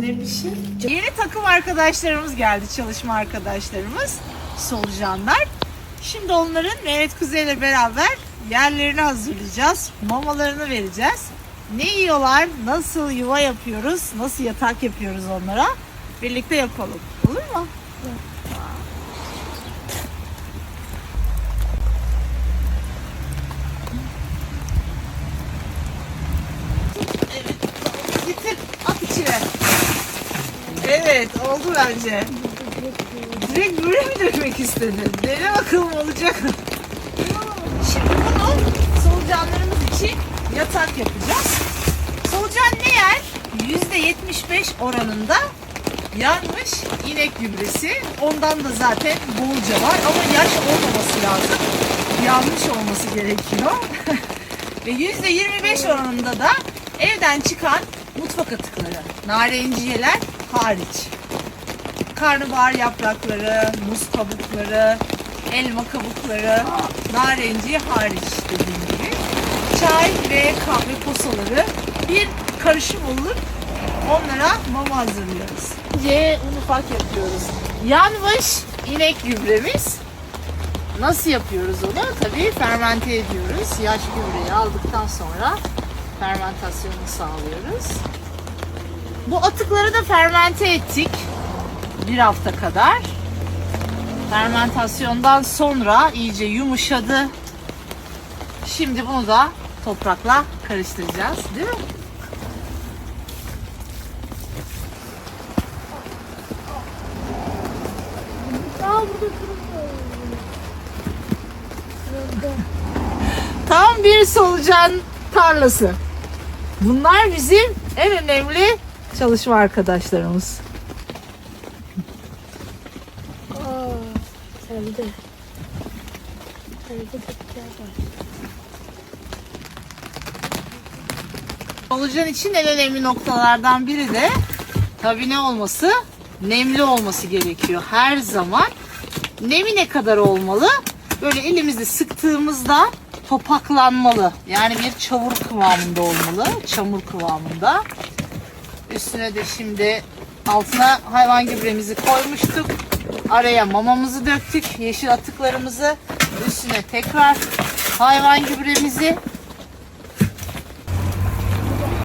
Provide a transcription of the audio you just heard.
Ne bir şey? Yeni takım arkadaşlarımız geldi, çalışma arkadaşlarımız. Solucanlar. Şimdi onların Mehmet Kuzey ile beraber yerlerini hazırlayacağız. Mamalarını vereceğiz. Ne yiyorlar, nasıl yuva yapıyoruz, nasıl yatak yapıyoruz onlara birlikte yapalım. Olur mu? Evet. Evet, oldu bence. Direkt böyle mi dökmek istedin? Dene bakalım olacak mı? Şimdi bunu solucanlarımız için yatak yapacağız. Solucan ne yer? %75 oranında yanmış inek gübresi. Ondan da zaten bolca var ama yaş olmaması lazım. Yanmış olması gerekiyor. Ve %25 oranında da evden çıkan mutfak atıkları, narenciyeler hariç. Karnabahar yaprakları, muz kabukları, elma kabukları, narenciye hariç dediğim gibi. Çay ve kahve posaları bir karışım olup onlara mama hazırlıyoruz. Önce un ufak yapıyoruz. Yanmış inek gübremiz. Nasıl yapıyoruz onu? Tabii fermente ediyoruz. Yaş gübreyi aldıktan sonra fermentasyonunu sağlıyoruz. Bu atıkları da fermente ettik bir hafta kadar. Fermentasyondan sonra iyice yumuşadı. Şimdi bunu da toprakla karıştıracağız, değil mi? Tam bir solucan tarlası. Bunlar bizim en önemli çalışma arkadaşlarımız. Aa, sende. Sende. Solucan için en önemli noktalardan biri de tabii ne olması? Nemli olması gerekiyor her zaman. Nemi ne kadar olmalı? Böyle elimizde sıktığımızda topaklanmalı. Yani bir çamur kıvamında olmalı. Çamur kıvamında. Üstüne de şimdi altına hayvan gübremizi koymuştuk. Araya mamamızı döktük. Yeşil atıklarımızı. Üstüne tekrar hayvan gübremizi